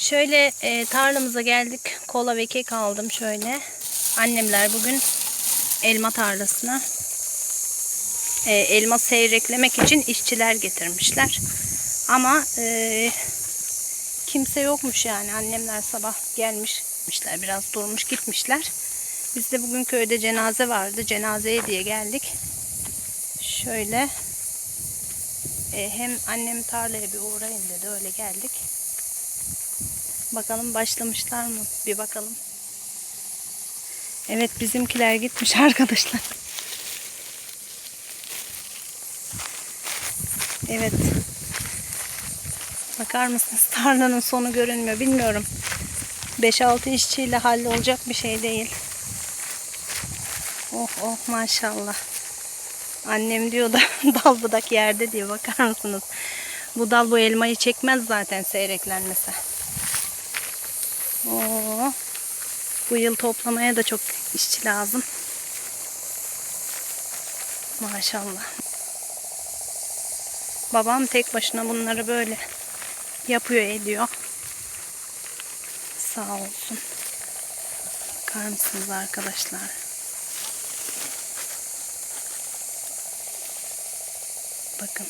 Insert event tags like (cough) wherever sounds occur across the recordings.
Şöyle e, tarlamıza geldik. Kola ve kek aldım şöyle. Annemler bugün elma tarlasına e, elma seyreklemek için işçiler getirmişler. Ama e, kimse yokmuş yani. Annemler sabah gelmişler. Biraz durmuş gitmişler. Biz de bugün köyde cenaze vardı. Cenazeye diye geldik. Şöyle e, hem annem tarlaya bir uğrayın dedi. Öyle geldik. Bakalım başlamışlar mı? Bir bakalım. Evet bizimkiler gitmiş (laughs) arkadaşlar. Evet. Bakar mısınız? Tarlanın sonu görünmüyor. Bilmiyorum. 5-6 işçiyle hallolacak bir şey değil. Oh oh maşallah. Annem diyor da (laughs) dal budak yerde diyor. Bakar mısınız? Bu dal bu elmayı çekmez zaten seyreklenmese. Oo. Bu yıl toplamaya da çok işçi lazım. Maşallah. Babam tek başına bunları böyle yapıyor ediyor. Sağ olsun. Bakar mısınız arkadaşlar? Bakın.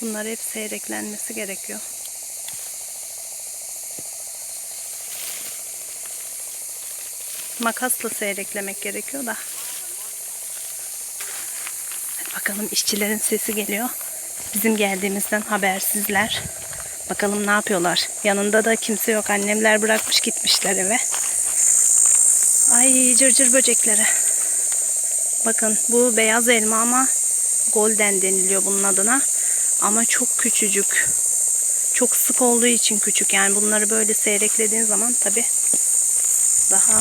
Bunlar hep seyreklenmesi gerekiyor. Makasla seyreklemek gerekiyor da. Bakalım işçilerin sesi geliyor. Bizim geldiğimizden habersizler. Bakalım ne yapıyorlar. Yanında da kimse yok. Annemler bırakmış gitmişler eve. Ay cırcır böcekleri. Bakın bu beyaz elma ama golden deniliyor bunun adına. Ama çok küçücük. Çok sık olduğu için küçük. Yani bunları böyle seyreklediğin zaman tabi daha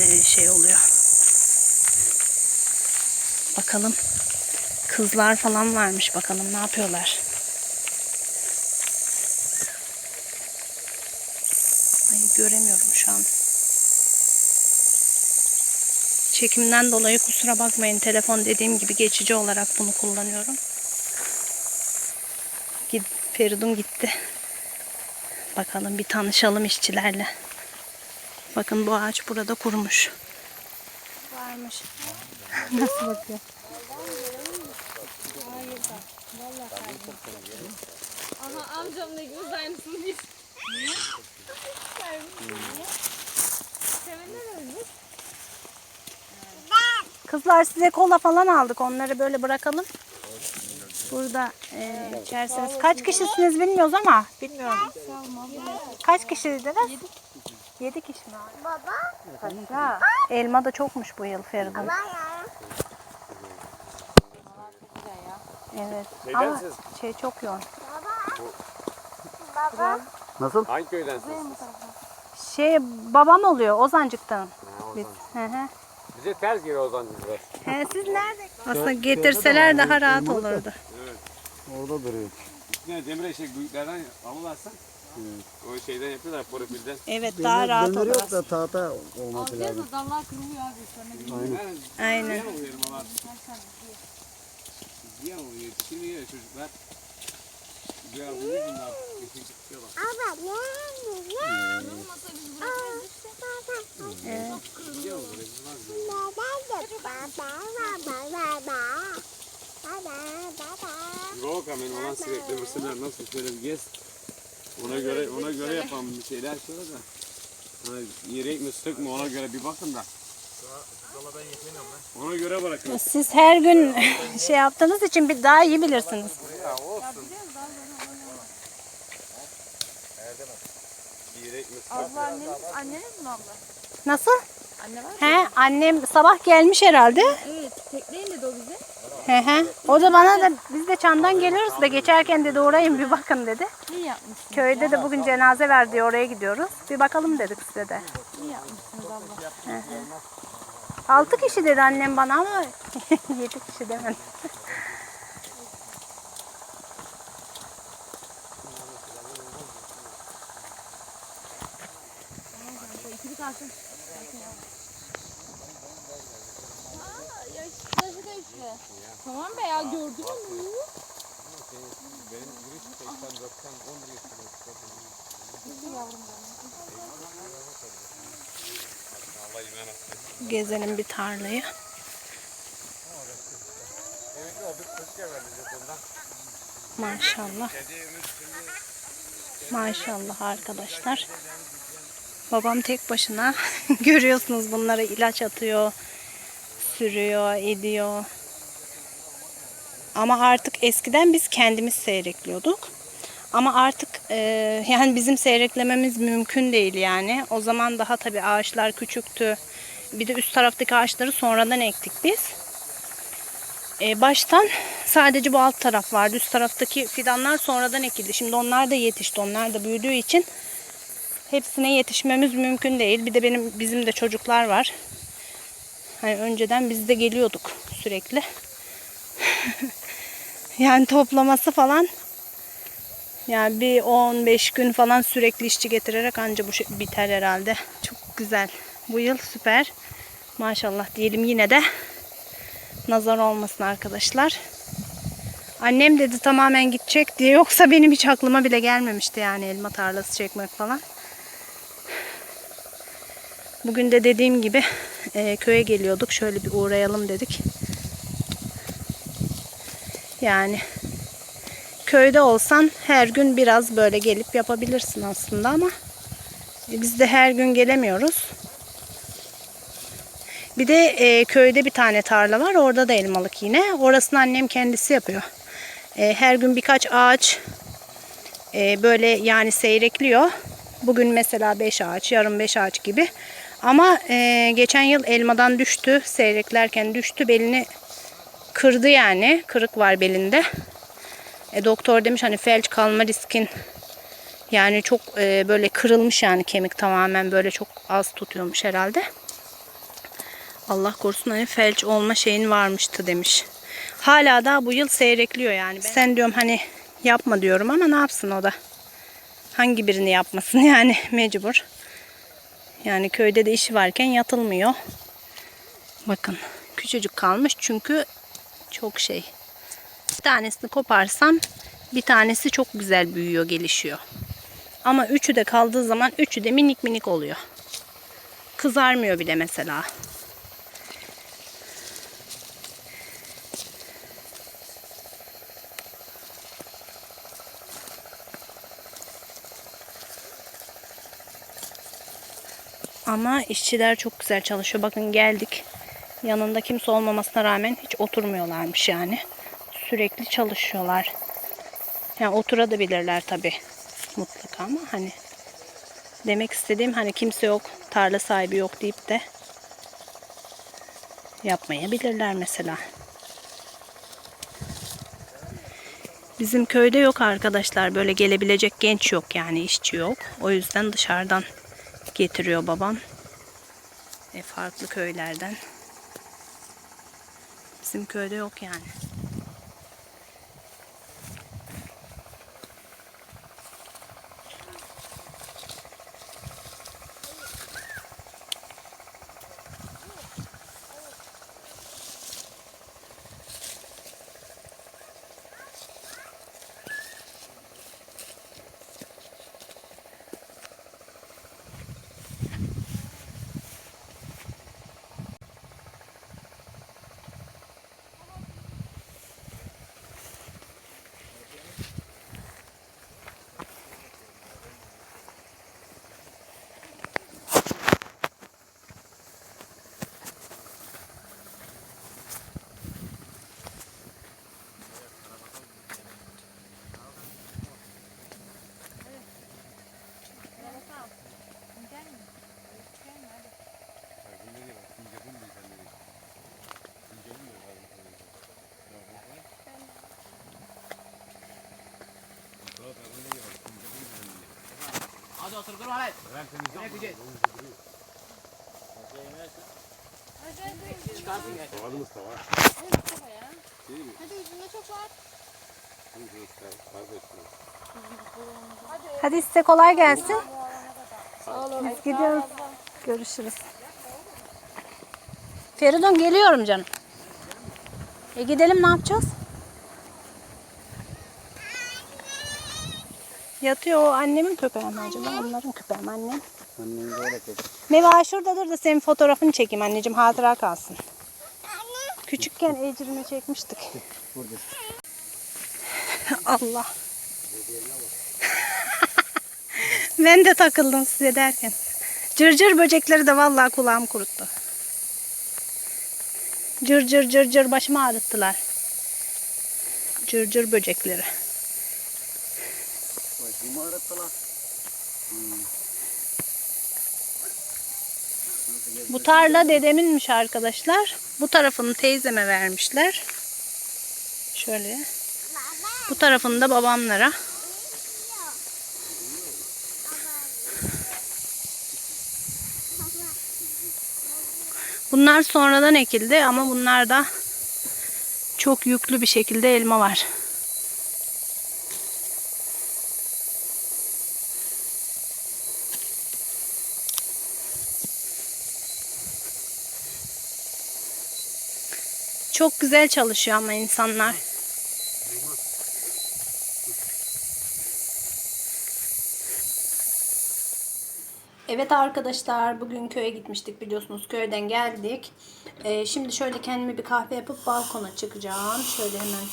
e, şey oluyor. Bakalım. Kızlar falan varmış. Bakalım ne yapıyorlar. Ay göremiyorum Çekimden dolayı kusura bakmayın. Telefon dediğim gibi geçici olarak bunu kullanıyorum. Gid Feridun gitti. Bakalım bir tanışalım işçilerle. Bakın bu ağaç burada kurumuş. Varmış. (laughs) Nasıl bakıyor? Aha amcam ne güzel aynısını bir. Niye? Kızlar size kola falan aldık. Onları böyle bırakalım. Burada e, içerseniz. Kaç kişisiniz bilmiyoruz ama. Bilmiyorum. Kaç kişiydiniz? Yedi. Yedi kişi mi? Baba. Elma da çokmuş bu yıl Feridun. Evet. Ama şey çok yoğun. Nasıl? Hangi köydensiniz? Şey babam oluyor Ozancık'tan. Biz. Hı hı. Bize ters geliyor o zaman biraz. He, siz nerede? Aslında getirseler daha rahat olurdu. Orada duruyor. Üstüne demir eşek büyüklerden alırlarsa o şeyden yapıyorlar profilden. Evet daha rahat Demir olur. yok da tahta olması Alacağız lazım. da dallar kırılıyor abi. Bir Yani Aynen. ziyan oluyor elmalar. Ziyan oluyor. Şimdi yiyor çocuklar. Yüzünden eşek çıkıyorlar. olmasa biz bırakırız işte. Evet. Ziyan oluyor. ezilmez mi? Yok hemen olan sürekli mısırlar nasıl şöyle bir gez. Ona göre ona göre yapalım bir şeyler şöyle de. Hani yiyerek mi sık mı ona göre bir bakın da. Ona göre bırakın. Siz her gün (laughs) şey yaptığınız için bir daha iyi bilirsiniz. Yiyerek mi sık Abla anneniz, anneniz mi abla? Nasıl? Anne var. He, annem sabah gelmiş herhalde. Evet, tekneyin dedi o bize. He he. O da bana da biz de çandan geliyoruz da geçerken dedi uğrayın bir bakın dedi. İyi yapmışsınız. Köyde de bugün cenaze diye oraya gidiyoruz. Bir bakalım dedik size de. İyi yapmışsınız abla. Altı kişi dedi annem bana ama (laughs) yedi kişi demedi. Aa, yaş, yaşı da işte. Tamam be ya gördün mü? Gezelim bir tarlayı. Maşallah. Maşallah arkadaşlar. Babam tek başına (laughs) görüyorsunuz bunlara ilaç atıyor, sürüyor, ediyor. Ama artık eskiden biz kendimiz seyrekliyorduk. Ama artık e, yani bizim seyreklememiz mümkün değil yani. O zaman daha tabii ağaçlar küçüktü. Bir de üst taraftaki ağaçları sonradan ektik biz. E, baştan sadece bu alt taraf vardı. Üst taraftaki fidanlar sonradan ekildi. Şimdi onlar da yetişti. Onlar da büyüdüğü için hepsine yetişmemiz mümkün değil. Bir de benim bizim de çocuklar var. Hani önceden biz de geliyorduk sürekli. (laughs) yani toplaması falan yani bir 15 gün falan sürekli işçi getirerek anca bu şey biter herhalde. Çok güzel. Bu yıl süper. Maşallah diyelim yine de nazar olmasın arkadaşlar. Annem dedi tamamen gidecek diye yoksa benim hiç aklıma bile gelmemişti yani elma tarlası çekmek falan. Bugün de dediğim gibi e, köye geliyorduk. Şöyle bir uğrayalım dedik. Yani köyde olsan her gün biraz böyle gelip yapabilirsin aslında ama biz de her gün gelemiyoruz. Bir de e, köyde bir tane tarla var. Orada da elmalık yine. Orasını annem kendisi yapıyor. E, her gün birkaç ağaç e, böyle yani seyrekliyor. Bugün mesela 5 ağaç, yarın 5 ağaç gibi. Ama e, geçen yıl elmadan düştü. Seyreklerken düştü. Belini kırdı yani. Kırık var belinde. E, doktor demiş hani felç kalma riskin yani çok e, böyle kırılmış yani kemik tamamen böyle çok az tutuyormuş herhalde. Allah korusun hani felç olma şeyin varmıştı demiş. Hala da bu yıl seyrekliyor yani. Sen diyorum hani yapma diyorum ama ne yapsın o da. Hangi birini yapmasın (laughs) yani mecbur. Yani köyde de işi varken yatılmıyor. Bakın küçücük kalmış çünkü çok şey. Bir tanesini koparsam bir tanesi çok güzel büyüyor, gelişiyor. Ama üçü de kaldığı zaman üçü de minik minik oluyor. Kızarmıyor bile mesela. Ama işçiler çok güzel çalışıyor. Bakın geldik. Yanında kimse olmamasına rağmen hiç oturmuyorlarmış yani. Sürekli çalışıyorlar. Yani oturabilirler tabi mutlaka ama hani demek istediğim hani kimse yok, tarla sahibi yok deyip de yapmayabilirler mesela. Bizim köyde yok arkadaşlar. Böyle gelebilecek genç yok yani işçi yok. O yüzden dışarıdan getiriyor babam. E, farklı köylerden. Bizim köyde yok yani. Hadi ucunda çok var. Hadi size kolay gelsin. Biz gidiyoruz. Görüşürüz. Feridun geliyorum canım. E gidelim ne yapacağız? Yatıyor o annemin köpeği mi acaba? Onların köpeği mi annem? Annen böyle kötü. Meva şurada dur da senin fotoğrafını çekeyim anneciğim hatıra kalsın. Küçükken ecrini çekmiştik. Burada. (laughs) Allah. (laughs) ben de takıldım size derken. Cırcır böcekleri de vallahi kulağım kuruttu. Cır cır cır cır başımı ağrıttılar. Cırcır böcekleri. Başımı ağrıttılar. Bu tarla dedeminmiş arkadaşlar. Bu tarafını teyzeme vermişler. Şöyle. Bu tarafını da babamlara. Bunlar sonradan ekildi ama bunlarda çok yüklü bir şekilde elma var. Çok güzel çalışıyor ama insanlar. Evet arkadaşlar bugün köye gitmiştik biliyorsunuz köyden geldik. Ee, şimdi şöyle kendime bir kahve yapıp balkona çıkacağım. Şöyle hemen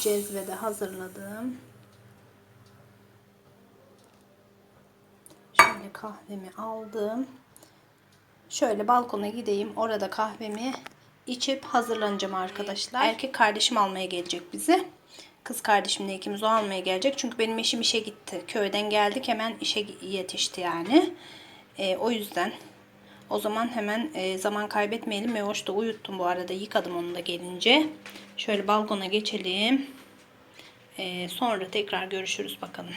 cezvede hazırladım. Şöyle kahvemi aldım. Şöyle balkona gideyim. Orada kahvemi içip hazırlanacağım arkadaşlar. Erkek kardeşim almaya gelecek bizi. Kız kardeşimle ikimiz o almaya gelecek. Çünkü benim eşim işe gitti. Köyden geldik hemen işe yetişti yani. Ee, o yüzden o zaman hemen e, zaman kaybetmeyelim. Mevoş da uyuttum bu arada. Yıkadım onu da gelince. Şöyle balkona geçelim. Ee, sonra tekrar görüşürüz bakalım.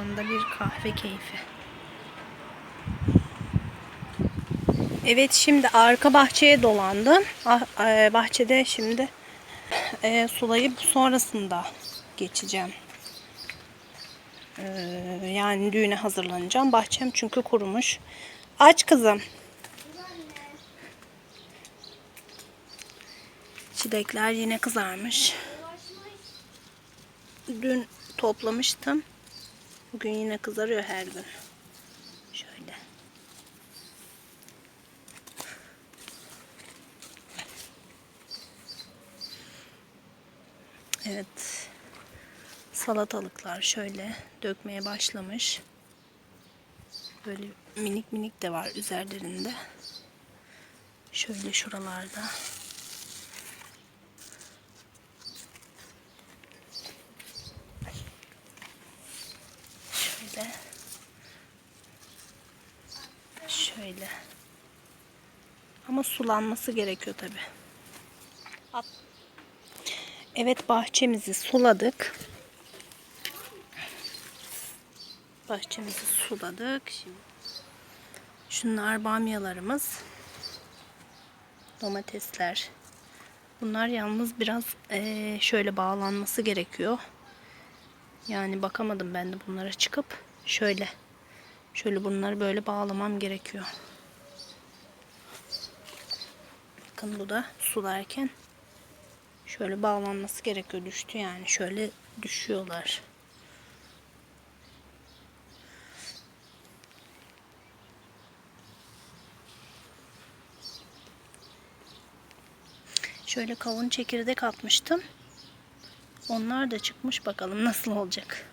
Balkonda bir kahve keyfi. Evet şimdi arka bahçeye dolandım. Ah, e, bahçede şimdi e, sulayıp sonrasında geçeceğim. E, yani düğüne hazırlanacağım. Bahçem çünkü kurumuş. Aç kızım. Çilekler yine kızarmış. Dün toplamıştım. Bugün yine kızarıyor her gün. Şöyle. Evet. Salatalıklar şöyle dökmeye başlamış. Böyle minik minik de var üzerlerinde. Şöyle şuralarda. Şöyle. Şöyle. Ama sulanması gerekiyor tabi. Evet bahçemizi suladık. Bahçemizi suladık. Şimdi şunlar bamyalarımız. Domatesler. Bunlar yalnız biraz şöyle bağlanması gerekiyor. Yani bakamadım ben de bunlara çıkıp şöyle şöyle bunları böyle bağlamam gerekiyor. Bakın bu da sularken şöyle bağlanması gerekiyor. Düştü yani. Şöyle düşüyorlar. Şöyle kavun çekirdek atmıştım. Onlar da çıkmış bakalım nasıl olacak.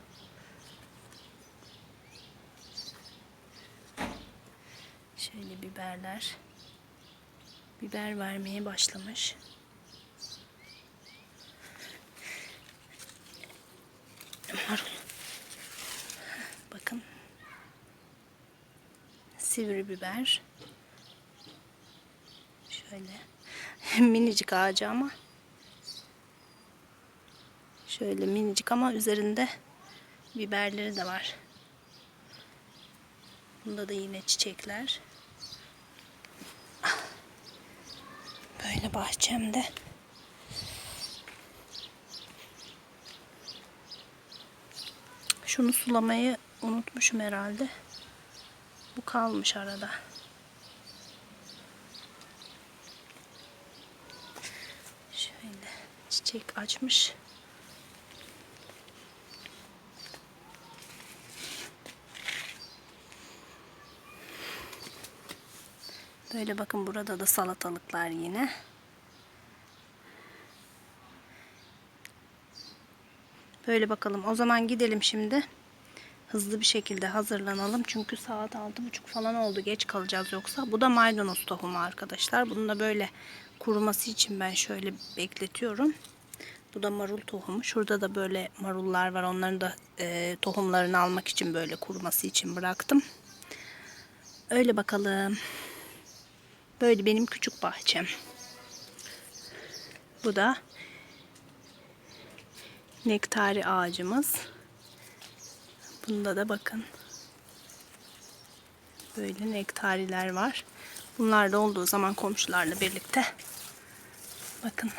Şöyle biberler. Biber vermeye başlamış. Bakın. Sivri biber. Şöyle. (laughs) Minicik ağacı ama. Şöyle minicik ama üzerinde biberleri de var. Bunda da yine çiçekler. Böyle bahçemde. Şunu sulamayı unutmuşum herhalde. Bu kalmış arada. Şöyle çiçek açmış. Böyle bakın burada da salatalıklar yine. Böyle bakalım. O zaman gidelim şimdi. Hızlı bir şekilde hazırlanalım. Çünkü saat altı buçuk falan oldu. Geç kalacağız yoksa. Bu da maydanoz tohumu arkadaşlar. Bunu da böyle kuruması için ben şöyle bekletiyorum. Bu da marul tohumu. Şurada da böyle marullar var. Onların da e, tohumlarını almak için böyle kuruması için bıraktım. Öyle bakalım. Böyle benim küçük bahçem. Bu da nektari ağacımız. Bunda da bakın. Böyle nektariler var. Bunlar da olduğu zaman komşularla birlikte. Bakın.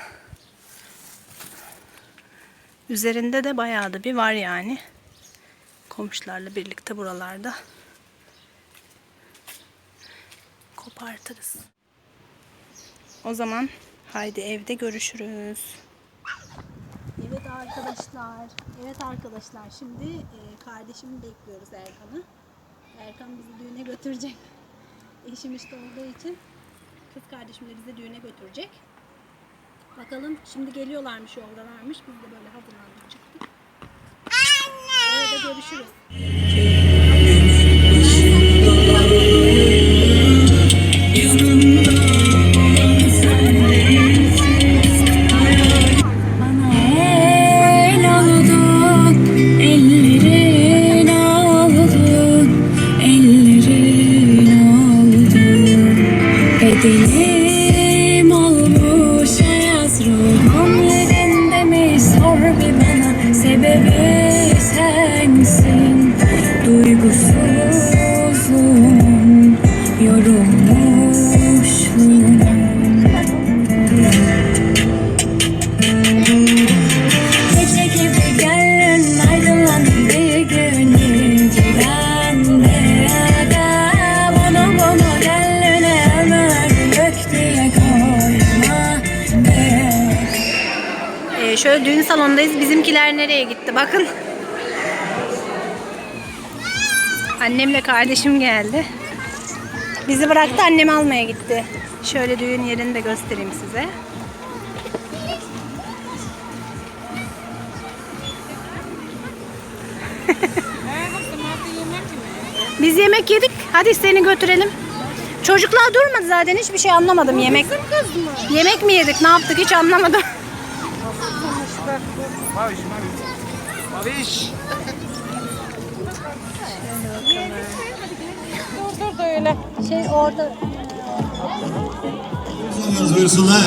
Üzerinde de bayağı da bir var yani. Komşularla birlikte buralarda. Kopartırız. O zaman haydi evde görüşürüz. Evet arkadaşlar. Evet arkadaşlar. Şimdi e, kardeşimi bekliyoruz Erkan'ı. Erkan bizi düğüne götürecek. Eşim işte olduğu için kız kardeşim de bizi düğüne götürecek. Bakalım şimdi geliyorlarmış yoldalarmış. Biz de böyle hazırlandık çıktık. Orada görüşürüz. Duygusuzluğum, yorulmuşluğum. Gece gibi gönlün aydınlanır bir gün geceden de Bunu bunu gönlüne ömür koyma şöyle düğün salonundayız. Bizimkiler nereye gitti? Bakın. Annemle kardeşim geldi. Bizi bıraktı annemi almaya gitti. Şöyle düğün yerini de göstereyim size. (laughs) Biz yemek yedik. Hadi seni götürelim. Çocuklar durmadı zaten. Hiçbir şey anlamadım yemek. Yemek mi yedik? Ne yaptık? Hiç anlamadım. Şey orada buyursunlar.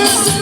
you.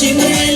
Şimdi